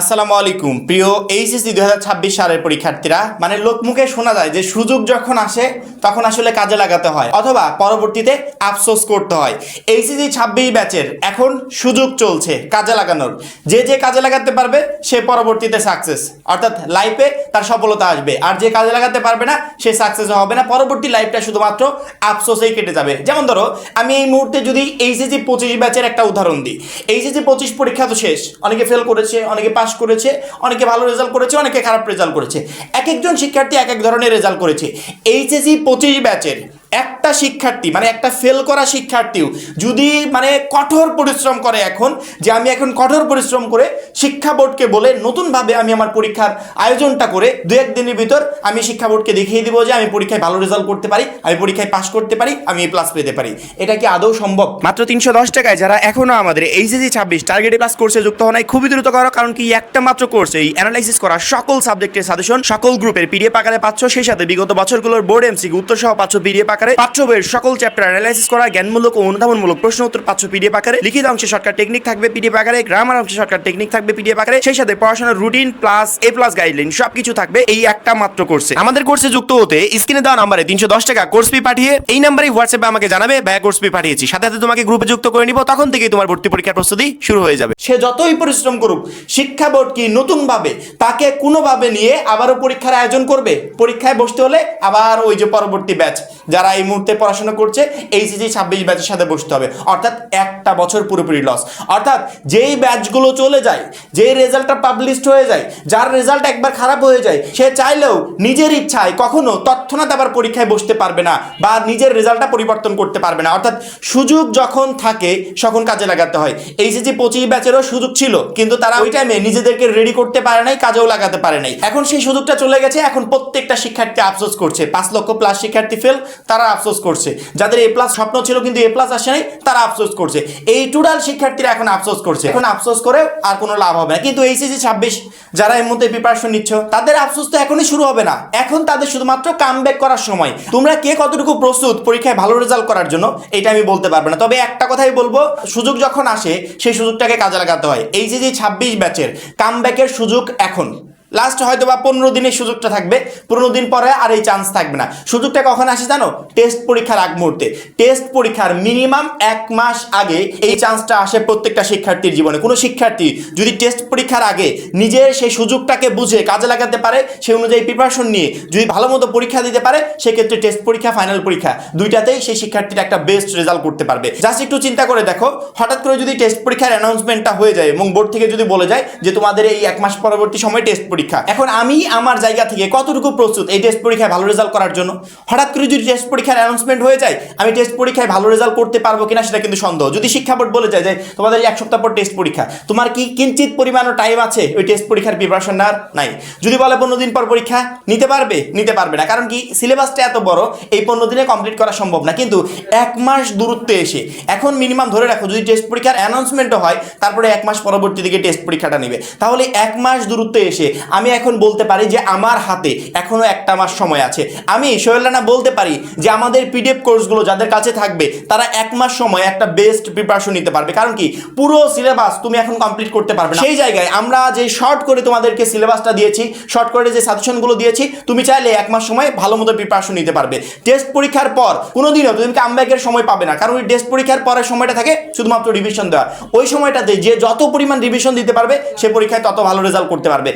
আসসালামু আলাইকুম। প্রিয় এইচএসসি দুই হাজার ছাব্বিশ সালের পরীক্ষার্থীরা মানে লোকমুখে শোনা যায় যে সুযোগ যখন আসে, তখন আসলে কাজে লাগাতে হয়, অথবা পরবর্তীতে আফসোস করতে হয়। এইচএসসি ছাব্বিশ ব্যাচের এখন সুযোগ চলছে কাজে লাগানোর। যে যে কাজে লাগাতে পারবে, সে পরবর্তীতে সাকসেস অর্থাৎ লাইফে তার সফলতা আসবে। আর যে কাজে লাগাতে পারবে না, সে সাকসেস হবে না। পরবর্তী লাইফটা শুধুমাত্র আফসোসেই কেটে যাবে। যেমন ধরো, আমি এই মুহূর্তে যদি এইচএসসি পঁচিশ ব্যাচের একটা উদাহরণ দিই। এইচএসসি পঁচিশ পরীক্ষা তো শেষ, অনেকে ফেল করেছে, অনেকে পাস করেছে, অনেকে ভালো রেজাল্ট করেছে, অনেকে খারাপ রেজাল্ট করেছে। এক একজন শিক্ষার্থী এক এক ধরনের রেজাল্ট করেছে। এইচএসি পঁচিশ ব্যাচের একটা শিক্ষার্থী মানে একটা ফেল করা শিক্ষার্থীও যদি মানে কঠোর পরিশ্রম করে এখন, যে আমি এখন কঠোর পরিশ্রম করে শিক্ষা বোর্ডকে বলে নতুনভাবে আমি আমার পরীক্ষার আয়োজনটা করে দু এক দিনের ভিতর আমি শিক্ষা বোর্ডকে দেখিয়ে দিব যে আমি পরীক্ষায় ভালো রেজাল্ট করতে পারি, আমি পরীক্ষায় পাস করতে পারি, আমি এ প্লাস পেতে পারি। এটা কি আদৌ সম্ভব? মাত্র তিনশো দশ টাকায় যারা এখনও আমাদের এইচএসি ছাব্বিশ টার্গেটে প্লাস কোর্সে যুক্ত নাই, খুবই দ্রুত করো, কারণ কি একটা মাত্র কোর্সে এই অ্যানালাইসিস করা সকল সাবজেক্টের সাজেশন সকল গ্রুপের পিডিএফ আকারে পাচ্ছ, সেই সাথে বিগত বছরগুলোর বোর্ড এমসি উত্তর সহ পাচ্ছ পিডিএফ আকারে। পাঠ্য বইয়ের সকল চ্যাপ্টার অ্যানালাইসিস করা জ্ঞানমূলক ও অনুধাবনমূলক প্রশ্ন উত্তর পাচ্ছ পিডিএফ আকারে। লিখিত অংশে শর্টকাট টেকনিক থাকবে পিডিএফ আকারে গ্রামার অংশে শর্টকাট টেকনিক থাকবে পিডিএফ আকারে। সেই সাথে পড়াশোনার routine plus A plus guideline সবকিছু থাকবে এই একটা মাত্র কোর্সে আমাদের কোর্সে যুক্ত হতে স্ক্রিনে দেওয়া নাম্বারে তিনশো দশ টাকা কোর্স ফি পাঠিয়ে এই নাম্বারে হোয়াটসঅ্যাপে আমাকে জানাবে ব্যয় কোর্স ফি পাঠিয়েছি। সাথে সাথে তোমাকে গ্রুপে যুক্ত করে নিব তখন থেকেই তোমার ভর্তি পরীক্ষার প্রস্তুতি শুরু হয়ে যাবে। সে যতই পরিশ্রম করুক শিক্ষা বোর্ড কি নতুনভাবে তাকে কোনোভাবে নিয়ে আবারও পরীক্ষার আয়োজন করবে? পরীক্ষায় বসতে হলে আবার ওই যে পরবর্তী ব্যাচ যারা এই মুহূর্তে পড়াশোনা করছে এইচএসি ছাব্বিশ ব্যাচের সাথে বসতে হবে। অর্থাৎ একটা বছর পুরোপুরি লস অর্থাৎ যেই ব্যাচগুলো চলে যায়, যেই রেজাল্টটা পাবলিশড হয়ে যায়, যার রেজাল্ট একবার খারাপ হয়ে যায়, সে চাইলেও নিজের ইচ্ছায় কখনো তৎক্ষণাৎ আবার পরীক্ষায় বসতে পারবে না বা নিজের রেজাল্টটা পরিবর্তন করতে পারবে না। অর্থাৎ সুযোগ যখন থাকে, তখন কাজে লাগাতে হয়। এইচএসি পঁচিশ ব্যাচেরও সুযোগ ছিল, কিন্তু তারা ওই টাইমে নিজেদেরকে রেডি করতে পারে নাই, কাজেও লাগাতে পারে নাই। এখন সেই সুযোগটা চলে গেছে, এখন প্রত্যেকটা শিক্ষার্থী আফসোস করছে। পাঁচ লক্ষ প্লাস শিক্ষার্থী ফেল তারা আফসোস করছে। যাদের এ প্লাস স্বপ্ন ছিল কিন্তু এ প্লাস আসে নাই, তারা আফসোস করছে। এই টোটাল শিক্ষার্থীরা এখন আফসোস করছে। এখন আফসোস করে আর কোনো লাভ হবে না। কিন্তু এইচএসি ছাব্বিশ, যারা এর মধ্যে প্রিপারেশন নিচ্ছ, তাদের আফসোস তো এখনই শুরু হবে না। এখন তাদের শুধুমাত্র কাম করার সময়। তোমরা কে কতটুকু প্রস্তুত পরীক্ষায় ভালো রেজাল্ট করার জন্য, এটা আমি বলতে পারব না। তবে একটা কথাই বলব, সুযোগ যখন আসে, সেই সুযোগটাকে কাজে লাগাতে হয়। এইচএসি ছাব্বিশ ব্যাচের কাম সুযোগ এখন। লাস্ট হয়তো বা পনেরো দিনের সুযোগটা থাকবে। পনেরো দিন পরে আর এই চান্স থাকবে না। সুযোগটা কখন আসে জানো? টেস্ট পরীক্ষার আগ মুহূর্তে। টেস্ট পরীক্ষার মিনিমাম এক মাস আগে এই চান্সটা আসে প্রত্যেকটা শিক্ষার্থীর জীবনে। কোনো শিক্ষার্থী যদি টেস্ট পরীক্ষার আগে নিজের সেই সুযোগটাকে বুঝে কাজে লাগাতে পারে সেই অনুযায়ী প্রিপারেশন নিয়ে যদি ভালো মতো পরীক্ষা দিতে পারে, সেক্ষেত্রে টেস্ট পরীক্ষা ফাইনাল পরীক্ষা দুইটাতেই সেই শিক্ষার্থীটা একটা বেস্ট রেজাল্ট করতে পারবে। জাস্ট একটু চিন্তা করে দেখো। হঠাৎ করে যদি টেস্ট পরীক্ষার অ্যানাউন্সমেন্টটা হয়ে যায় এবং বোর্ড থেকে যদি বলে যায় যে তোমাদের এই এক মাস পরবর্তী সময় টেস্ট পরীক্ষা এখন আমি আমার জায়গা থেকে কতটুকু প্রস্তুত এই টেস্ট পরীক্ষায় ভালো রেজাল্ট করার জন্য? হঠাৎ করে যদি টেস্ট পরীক্ষার অ্যানাউন্সমেন্ট হয়ে যায়, আমি টেস্ট পরীক্ষায় ভালো রেজাল্ট করতে পারব কিনা সেটা কিন্তু সন্দেহ। যদি শিক্ষা বোর্ড বলে যায় যে, তোমাদের এক সপ্তাহ পর টেস্ট পরীক্ষা, তোমার কি কিঞ্চিত পরিমাণও টাইম আছে ওই টেস্ট পরীক্ষার প্রিপারেশন নেওয়ার? নাই। যদি বলে পনেরো দিন পর পরীক্ষা, নিতে পারবে? নিতে পারবে না। কারণ কি সিলেবাসটা এত বড়, এই পনেরো দিনে কমপ্লিট করা সম্ভব না। কিন্তু এক মাস দূরত্বে এসে, এখন মিনিমাম ধরে রাখো, যদি টেস্ট পরীক্ষার অ্যানাউন্সমেন্টও হয়, তারপরে এক মাস পরবর্তী দিকে টেস্ট পরীক্ষাটা নেবে। তাহলে এক মাস দূরত্বে এসে আমি এখন বলতে পারি যে আমার হাতে এখনও একটা মাস সময় আছে। আমি সোহেল রানা বলতে পারি যে আমাদের পিডিএফ কোর্সগুলো যাদের কাছে থাকবে, তারা এক মাস সময় একটা বেস্ট প্রিপারেশন নিতে পারবে। কারণ কি? পুরো সিলেবাস তুমি এখন কমপ্লিট করতে পারবে সেই জায়গায় আমরা যে শর্ট করে তোমাদেরকে সিলেবাসটা দিয়েছি শর্ট করে যে সাজেশনগুলো দিয়েছি, তুমি চাইলে এক মাস সময় ভালো মতো প্রিপারেশন নিতে পারবে। টেস্ট পরীক্ষার পর কোনোদিনও তুমি কামব্যাকের সময় পাবে না। কারণ ওই টেস্ট পরীক্ষার পরের সময়টা থাকে শুধুমাত্র রিভিশন দেওয়া ওই সময়টাতে যে যত পরিমাণ রিভিশন দিতে পারবে, সে পরীক্ষায় তত ভালো রেজাল্ট করতে পারবে।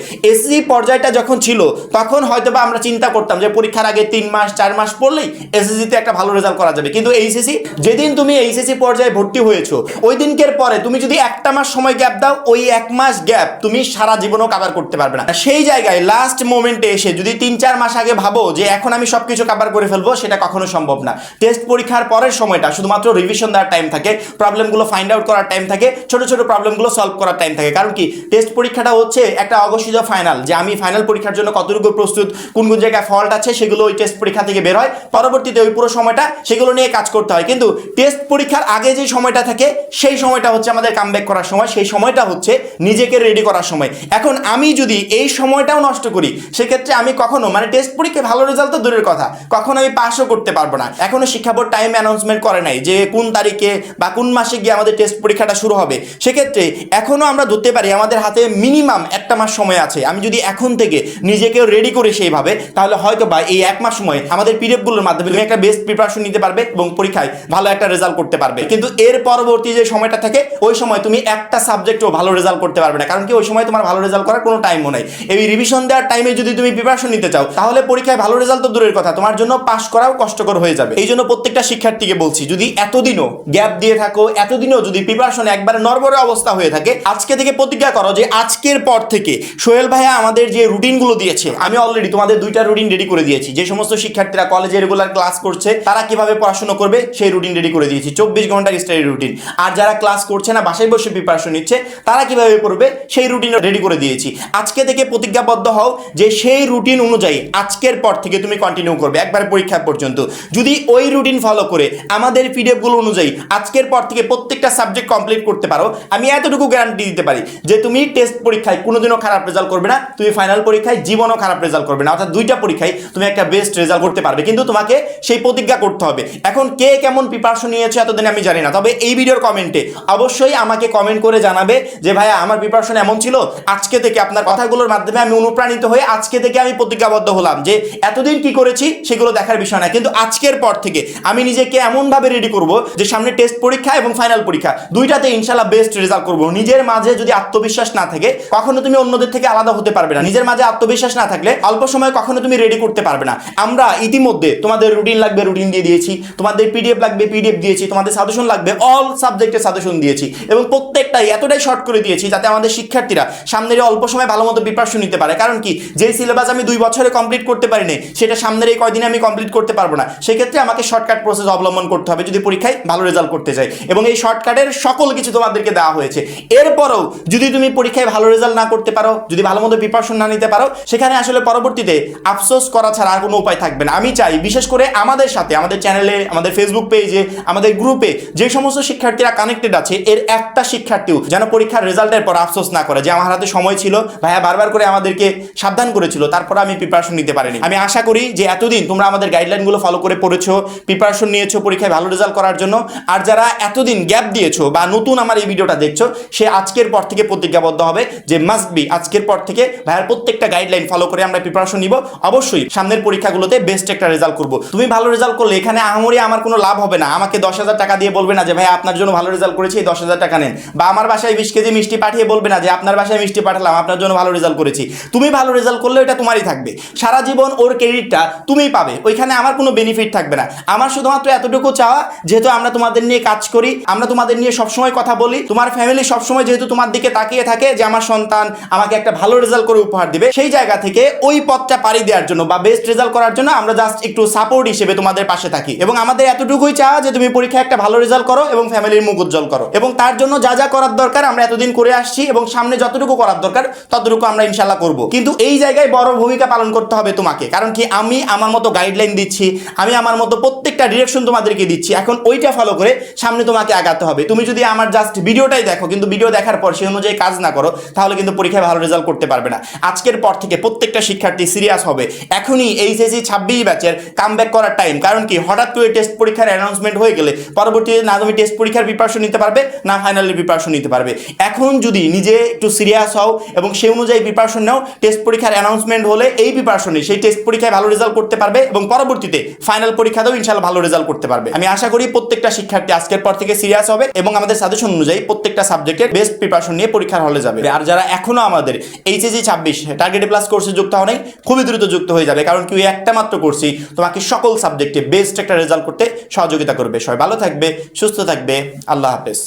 এসসি পর্যায়টা যখন ছিল, তখন হয়তো বা আমরা চিন্তা করতাম যে পরীক্ষার আগে তিন মাস, চার মাস পড়লেই এসএসসিতে একটা ভালো রেজাল্ট করা যাবে। কিন্তু এইচএসসি যেদিন তুমি এইচএসসি পর্যায়ে ভর্তি হয়েছো, ওই দিনকের পরে তুমি যদি একটা মাস সময় গ্যাপ দাও, ওই এক মাস গ্যাপ তুমি সারা জীবনও কাভার করতে পারবে না। সেই জায়গায় লাস্ট মোমেন্টে এসে যদি তিন, চার মাস আগে ভাবো যে এখন আমি সবকিছু কাভার করে ফেলব, সেটা কখনো সম্ভব না। টেস্ট পরীক্ষার পরের সময়টা শুধুমাত্র রিভিশন দেওয়ার টাইম থাকে প্রবলেমগুলো ফাইন্ড আউট করার টাইম থাকে, ছোট ছোট প্রবলেমগুলো সলভ করার টাইম থাকে। কারণ কি? টেস্ট পরীক্ষাটা হচ্ছে একটা অঘোষিত ফাইনাল ফাইনাল যে আমি ফাইনাল পরীক্ষার জন্য কতটুকু প্রস্তুত, কোন কোন জায়গায় ফল্ট আছে, সেগুলো ওই টেস্ট পরীক্ষা থেকে বের হয়। পরবর্তীতে ওই পুরো সময়টা সেগুলো নিয়ে কাজ করতে হয়। কিন্তু টেস্ট পরীক্ষার আগে যে সময়টা থাকে, সেই সময়টা হচ্ছে আমাদের কামব্যাক করার সময়। সেই সময়টা হচ্ছে নিজেকে রেডি করার সময়। এখন আমি যদি এই সময়টাও নষ্ট করি, সেক্ষেত্রে আমি কখনো মানে টেস্ট পরীক্ষায় ভালো রেজাল্ট তো দূরের কথা, কখনো আমি পাসও করতে পারব না। এখনও শিক্ষা বোর্ড টাইম অ্যানাউন্সমেন্ট করে নাই যে কোন তারিখে বা কোন মাসে গিয়ে আমাদের টেস্ট পরীক্ষাটা শুরু হবে। সেক্ষেত্রে এখনও আমরা ধরতে পারি, আমাদের হাতে মিনিমাম একটা মাস সময় আছে। আমি যদি এখন থেকে নিজেকে রেডি করি সেইভাবে, তাহলে হয়তো বা এই এক মাস সময় আমাদের পিডিএফগুলোর মাধ্যমে তুমি একটা বেস্ট প্রিপারেশন নিতে পারবে এবং পরীক্ষায় ভালো একটা রেজাল্ট করতে পারবে। কিন্তু এর পরবর্তী যে সময়টা থাকে, ওই সময় তুমি একটা সাবজেক্টও ভালো রেজাল্ট করতে পারবে না, কারণ কি ওই সময় তোমার ভালো রেজাল্ট করার কোনো টাইমও নেই। এই রিভিশন দেওয়ার টাইমে যদি তুমি প্রিপারেশন নিতে চাও, তাহলে পরীক্ষায় ভালো রেজাল্ট তো দূরের কথা, তোমার জন্য পাস করাও কষ্টকর হয়ে যাবে। এই জন্য প্রত্যেকটা শিক্ষার্থীকে বলছি, যদি এতদিনও গ্যাপ দিয়ে থাকো, এতদিনও যদি প্রিপারেশন একবারে নরবরে অবস্থা হয়ে থাকে, আজকে থেকে প্রতিজ্ঞা করো যে আজকের পর থেকে সোহেল ভাইয়া আমাদের যে রুটিনগুলো দিয়েছে, আমি অলরেডি তোমাদের দুইটা রুটিন রেডি করে দিয়েছি। যে সমস্ত শিক্ষার্থীরা কলেজে রেগুলার ক্লাস করছে, তারা কীভাবে পড়াশোনা করবে, সেই রুটিন রেডি করে দিয়েছি। চব্বিশ ঘণ্টার স্টাডি রুটিন আর যারা ক্লাস করছে না, বাসায় বসে প্রিপারেশন নিচ্ছে, তারা কীভাবে পড়বে, সেই রুটিন রেডি করে দিয়েছি। আজকে থেকে প্রতিজ্ঞাবদ্ধ হও যে সেই রুটিন অনুযায়ী আজকের পর থেকে তুমি কন্টিনিউ করবে, একবার পরীক্ষা পর্যন্ত। যদি ওই রুটিন ফলো করে, আমাদের পিডিএফগুলো অনুযায়ী আজকের পর থেকে প্রত্যেকটা সাবজেক্ট কমপ্লিট করতে পারো, আমি এতটুকু গ্যারান্টি দিতে পারি যে তুমি টেস্ট পরীক্ষায় কোনোদিনও খারাপ রেজাল্ট করবে না। তুমি ফাইনাল পরীক্ষায় জীবনও খারাপ রেজাল্ট করবে না। অর্থাৎ দুইটা পরীক্ষায় তুমি একটা বেস্ট রেজাল্ট করতে পারবে। কিন্তু তোমাকে সেই প্রতিজ্ঞা করতে হবে। এখন কে কেমন প্রিপারেশন নিয়েছে এতদিন আমি জানি না। তবে এই ভিডিওর কমেন্টে অবশ্যই আমাকে কমেন্ট করে জানাবে যে, ভাইয়া, আমার প্রিপারেশন এমন ছিল। আজকে থেকে আপনার কথাগুলোর মাধ্যমে আমি অনুপ্রাণিত হয়ে আজকে থেকে আমি প্রতিজ্ঞাবদ্ধ হলাম যে, এতদিন কি করেছি সেগুলো দেখার বিষয় না। কিন্তু আজকের পর থেকে আমি নিজেকে এমনভাবে রেডি করব যে, সামনে টেস্ট পরীক্ষা এবং ফাইনাল পরীক্ষা। দুইটাতে ইনশাল্লাহ বেস্ট রেজাল্ট করব। নিজের মাঝে যদি আত্মবিশ্বাস না থাকে, কখনো তুমি অন্যদের থেকে আলাদা হতে পারবে না। নিজের মাঝে আত্মবিশ্বাস না থাকলে অল্প সময় কখনো তুমি রেডি করতে পারবে না। আমরা ইতিমধ্যে তোমাদের রুটিন লাগবে রুটিন দিয়ে দিয়েছি। তোমাদের পিডিএফ লাগবে পিডিএফ দিয়েছি। তোমাদের সাজেশন লাগবে অল সাবজেক্টের সাজেশন দিয়েছি। এবং প্রত্যেকটাই এতটাই শর্ট করে দিয়েছি যাতে আমাদের শিক্ষার্থীরা সামনের অল্প সময় ভালো মতো প্রিপারেশন নিতে পারে। কারণ কি? যে সিলেবাস আমি দুই বছরে কমপ্লিট করতে পারিনি, সেটা সামনের এই কয়দিনে আমি কমপ্লিট করতে পারব না। সেক্ষেত্রে আমাকে শর্টকাট প্রসেস অবলম্বন করতে হবে যদি পরীক্ষায় ভালো রেজাল্ট করতে চাই। এবং এই শর্টকাটের সকল কিছু তোমাদেরকে দেওয়া হয়েছে। এরপরও যদি তুমি পরীক্ষায় ভালো রেজাল্ট না করতে পারো, যদি ভালো মতো প্রিপারেশন না নিতে পারো, সেখানে আসলে পরবর্তীতে আফসোস করা ছাড়া আর কোনো উপায় থাকবে না। আমি চাই বিশেষ করে আমাদের সাথে, আমাদের চ্যানেলে আমাদের ফেসবুক পেজে আমাদের গ্রুপে যে সমস্ত শিক্ষার্থীরা কানেক্টেড আছে, এর একটা শিক্ষার্থীও যেন পরীক্ষার রেজাল্টের পর আফসোস না করে যে আমার হাতে সময় ছিল, ভাইয়া বারবার করে আমাদেরকে সাবধান করেছিল, তারপর আমি প্রিপারেশন নিতে পারিনি। আমি আশা করি যে এতদিন তোমরা আমাদের গাইডলাইনগুলো ফলো করে পড়েছো প্রিপারেশন নিয়েছো পরীক্ষায় ভালো রেজাল্ট করার জন্য, আর যারা এতদিন গ্যাপ দিয়েছ বা নতুন আমার এই ভিডিওটা দেখছ, সে আজকের পর থেকে প্রতিজ্ঞাবদ্ধ হবে যে মাস্ট বি আজকের পর থেকে ভাইয়ার প্রত্যেকটা গাইডলাইন ফলো করে আমরা প্রিপারেশন নিব। অবশ্যই সামনের পরীক্ষাগুলোতে বেস্ট একটা রেজাল্ট করব। তুমি ভালো রেজাল্ট করলে এখানে আহামরি আমার কোনো লাভ হবে না। আমাকে দশ হাজার টাকা দিয়ে বলবে না যে ভাই আপনার জন্য ভালো রেজাল্ট করেছি, এই দশ হাজার টাকা নেন। বা, আমার বাসায় বিশ কেজি মিষ্টি পাঠিয়ে বলবে না যে, আপনার বাসায় মিষ্টি পাঠালাম, আপনার জন্য ভালো রেজাল্ট করেছি। তুমি ভালো রেজাল্ট করলে এটা তোমারই থাকবে। সারা জীবন ওর ক্রেডিটটা তুমিই পাবে। ওইখানে আমার কোনো বেনিফিট থাকবে না। আমার শুধুমাত্র এতটুকু চাওয়া, যেহেতু আমরা তোমাদের নিয়ে কাজ করি, আমরা তোমাদের নিয়ে সবসময় কথা বলি, তোমার ফ্যামিলি সবসময় যেহেতু তোমার দিকে তাকিয়ে থাকে যে, আমার সন্তান আমাকে একটা ভালো রেজাল্ট করে উপহার দিবে, সেই জায়গা থেকে ওই পথটা পাড়ি দেওয়ার জন্য বা বেস্ট রেজাল্ট করার জন্য আমরা জাস্ট একটু সাপোর্ট হিসেবে তোমাদের পাশে থাকি। এবং আমাদের এতটুকুই চাওয়া যে তুমি পরীক্ষায় একটা ভালো রেজাল্ট করো এবং ফ্যামিলির মুখ উজ্জ্বল করো। এবং তার জন্য যা যা করার দরকার আমরা এতদিন করে আসছি এবং সামনে যতটুকু করার দরকার ততটুকু আমরা ইনশাল্লাহ করব। কিন্তু এই জায়গায় বড় ভূমিকা পালন করতে হবে তোমাকে। কারণ কি আমি আমার মতো গাইডলাইন দিচ্ছি, আমি আমার মতো প্রত্যেকটা ডিরেকশন তোমাদেরকে দিচ্ছি। এখন ওইটা ফলো করে সামনে তোমাকে আগাতে হবে। তুমি যদি আমার জাস্ট ভিডিওটাই দেখো, কিন্তু ভিডিও দেখার পর সেই অনুযায়ী কাজ না করো, তাহলে কিন্তু পরীক্ষায় ভালো রেজাল্ট করতে পারবে না। আজকের পর থেকে প্রত্যেকটা শিক্ষার্থী সিরিয়াস হবে। এখনই এইচএসসি ছাব্বিশ ব্যাচের কাম করার টাইম কারণ কি, হঠাৎ করে টেস্ট পরীক্ষার অ্যানাউন্সমেন্ট হয়ে গেলে পরবর্তীতে না তুমি টেস্ট পরীক্ষার প্রিপারেশন নিতে পারবে, না ফাইনালি প্রিপারেশন নিতে পারবে। এখন যদি নিজে একটু সিরিয়াস হও এবং সেই অনুযায়ী প্রিপারেশন নাও টেস্ট পরীক্ষার অ্যানাউন্সমেন্ট হলে এই প্রিপারেশনে সেই টেস্ট পরীক্ষায় ভালো রেজাল্ট করতে পারবে এবং পরবর্তীতে ফাইনাল পরীক্ষাতেও ইনশাল্লাহ ভালো রেজাল্ট করতে পারবে। আমি আশা করি প্রত্যেকটা শিক্ষার্থী আজকের পর থেকে সিরিয়াস হবে এবং আমাদের সাজেশন অনুযায়ী প্রত্যেকটা সাবজেক্টের বেস্ট প্রিপারেশন নিয়ে পরীক্ষার হলে যাবে। আর যারা এখনও আমাদের এইচএসি ছাব্বিশ। টার্গেটে প্লাস কোর্সে যুক্ত হওয়া নেই, খুবই দ্রুত যুক্ত হয়ে যাবে, কারণ কি ওই একটা মাত্র করছি, তোমাকে সকল সাবজেক্টে বেস্ট একটা রেজাল্ট করতে সহযোগিতা করবে। সবাই ভালো থাকবে, সুস্থ থাকবে, আল্লাহ হাফেজ।